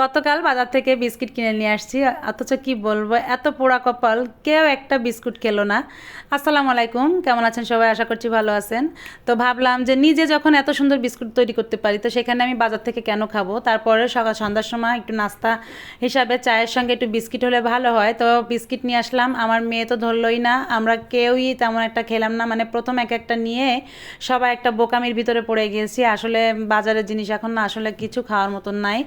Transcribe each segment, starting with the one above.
গতকাল বাজার থেকে বিস্কিট কিনে নিয়ে আসছি, অথচ কি বলব, এত পোড়া কপাল, কেউ একটা বিস্কুট খেলো না। আসসালামু আলাইকুম, কেমন আছেন সবাই? আশা করছি ভালো আছেন। তো ভাবলাম যে নিজে যখন এত সুন্দর বিস্কুট তৈরি করতে পারি, তো সেখানে আমি বাজার থেকে কেন খাব? তারপরে সকাল সন্ধ্যার সময় একটু নাস্তা হিসাবে চায়ের সঙ্গে একটু বিস্কিট হলে ভালো হয়। তো বিস্কিট নিয়ে আসলাম, আমার মেয়ে তো ধরলই না, আমরা কেউই তেমন একটা খেলাম না। মানে প্রথম এক একটা নিয়ে সবাই একটা বোকামির ভিতরে পড়ে গিয়েছি। আসলে বাজারের জিনিস এখন না, আসলে কিছু খাওয়ার মতন নাই।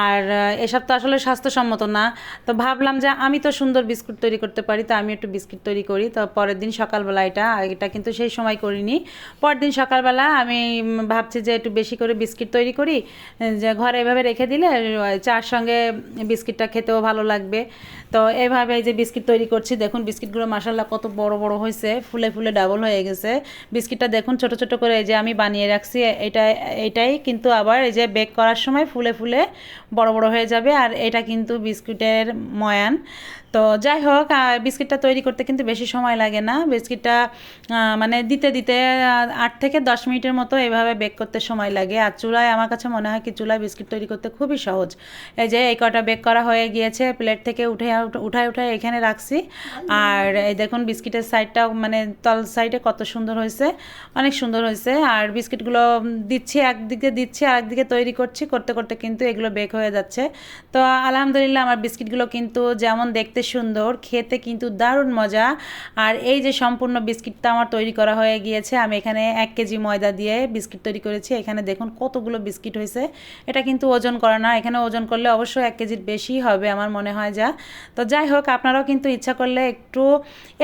আর এসব তো আসলে স্বাস্থ্যসম্মত না। তো ভাবলাম যে আমি তো সুন্দর বিস্কুট তৈরি করতে পারি, তো আমি একটু বিস্কিট তৈরি করি। তো পরের দিন সকালবেলা এটা এটা কিন্তু সেই সময় করিনি। পরের দিন সকালবেলা আমি ভাবছি যে একটু বেশি করে বিস্কিট তৈরি করি। যে ঘরে এভাবে রেখে দিলে চার সঙ্গে বিস্কিটটা খেতেও ভালো লাগবে। তো এভাবে এই যে বিস্কিট তৈরি করছি, দেখুন বিস্কিটগুলো মাসাল্লাহ কত বড় বড় হয়েছে, ফুলে ফুলে ডাবল হয়ে গেছে। বিস্কিটটা দেখুন ছোট ছোট করে এই যে আমি বানিয়ে রাখছি, এটা, এটাই কিন্তু আবার এই যে বেক করার সময় ফুলে ফুলে বড় বড় হয়ে যাবে। আর এটা কিন্তু বিস্কুটের ময়ান। তো যাই হোক বিস্কিটটা তৈরি করতে কিন্তু বেশি সময় লাগে না। বিস্কিটটা মানে দিতে দিতে আট থেকে দশ মিনিটের মতো এভাবে বেক করতে সময় লাগে। আর চুলায় আমার কাছে মনে হয় কি, চুলায় বিস্কিট তৈরি করতে খুবই সহজ। এই যে এই কটা বেক করা হয়ে গিয়েছে, প্লেট থেকে উঠে উঠায় উঠায় এখানে রাখছি। আর এই দেখুন, বিস্কিটের সাইডটাও মানে তল সাইডে কত সুন্দর হয়েছে, অনেক সুন্দর হয়েছে। আর বিস্কিটগুলো দিচ্ছি, একদিকে দিচ্ছি আর একদিকে তৈরি করছি। করতে করতে কিন্তু এগুলো বেক হয়ে যাচ্ছে। তো আলহামদুলিল্লাহ, আমার বিস্কিটগুলো কিন্তু যেমন দেখতে সুন্দর, খেতে কিন্তু দারুণ মজা। আর এই যে সম্পূর্ণ বিস্কিটটা আমার তৈরি করা হয়ে গিয়েছে, আমি এখানে এক কেজি ময়দা দিয়ে বিস্কিট তৈরি করেছি। এখানে দেখুন কতগুলো বিস্কিট হয়েছে। এটা কিন্তু ওজন করা না, এখানে ওজন করলে অবশ্যই এক কেজির বেশি হবে আমার মনে হয় যা। তো যাই হোক, আপনারাও কিন্তু ইচ্ছা করলে একটু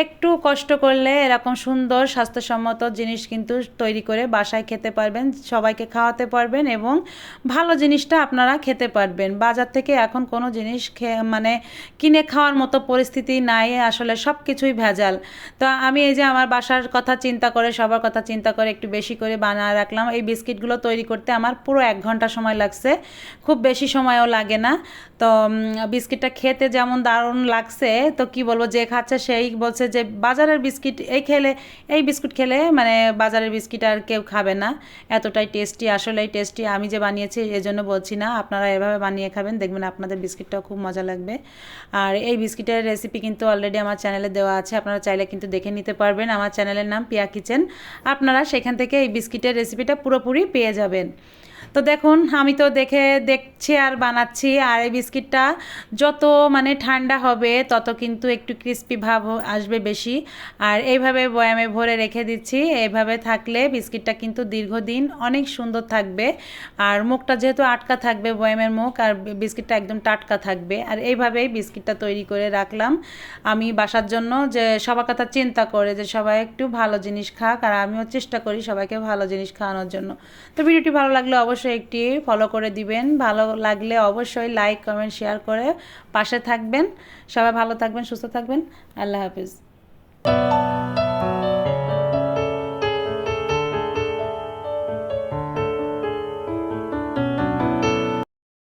একটু কষ্ট করলে এরকম সুন্দর স্বাস্থ্যসম্মত জিনিস কিন্তু তৈরি করে বাসায় খেতে পারবেন, সবাইকে খাওয়াতে পারবেন এবং ভালো জিনিসটা আপনারা খেতে পারবেন। বাজার থেকে এখন কোনো জিনিস মানে কিনে খাওয়ার মতো পরিস্থিতি নাই, আসলে সব কিছুই ভেজাল। তো আমি এই যে আমার বাসার কথা চিন্তা করে, সবার কথা চিন্তা করে একটু বেশি করে বানায় রাখলাম। এই বিস্কিটগুলো তৈরি করতে আমার পুরো এক ঘণ্টা সময় লাগছে। খুব বেশি সময়ও লাগে না। তো বিস্কিটটা খেতে যেমন দারুণ লাগছে, তো কি বলব, যে খাচ্ছে সেই বলছে যে বাজারের বিস্কিট এই খেলে, এই বিস্কুট খেলে মানে বাজারের বিস্কিট আর কেউ খাবে না। এতটাই টেস্টি, আসলেই টেস্টি। আমি যে বানিয়েছি এই জন্য বলছি না, আপনারা এভাবে বানিয়ে খাবেন, দেখবেন আপনাদের বিস্কিটটাও খুব মজা লাগবে। আর এই বিস্কিটের রেসিপি কিন্তু অলরেডি আমার চ্যানেলে দেওয়া আছে। আপনারা চাইলে কিন্তু দেখে নিতে পারবেন। আমার চ্যানেলের নাম পিয়া কিচেন। আপনারা সেখান থেকে এই বিস্কিটের রেসিপিটা পুরোপুরি পেয়ে যাবেন। তো দেখুন, আমি তো দেখে, দেখছি আর বানাচ্ছি, আর এই বিস্কিটটা যত মানে ঠান্ডা হবে, তত কিন্তু একটু ক্রিস্পি ভাব আসবে বেশি। আর এইভাবে বয়ামে ভরে রেখে দিচ্ছি। এইভাবে থাকলে বিস্কিটটা কিন্তু দীর্ঘদিন অনেক সুন্দর থাকবে। আর মুখটা যেহেতু আটকা থাকবে বয়ামের মুখ, আর বিস্কিটটা একদম টাটকা থাকবে। আর এইভাবেই বিস্কিটটা তৈরি করে রাখলাম। আমি বাসার জন্য যে, সবার কথা চিন্তা করে যে, সবাই একটু ভালো জিনিস খাক, আর আমিও চেষ্টা করি সবাইকে ভালো জিনিস খাওয়ানোর জন্য। তো ভিডিওটি ভালো লাগলে অবশ্যই একটি ফলো করে দিবেন। ভালো লাগলে অবশ্যই লাইক কমেন্ট শেয়ার করে পাশে থাকবেন। সবাই ভালো থাকবেন, সুস্থ থাকবেন। আল্লাহ হাফিজ।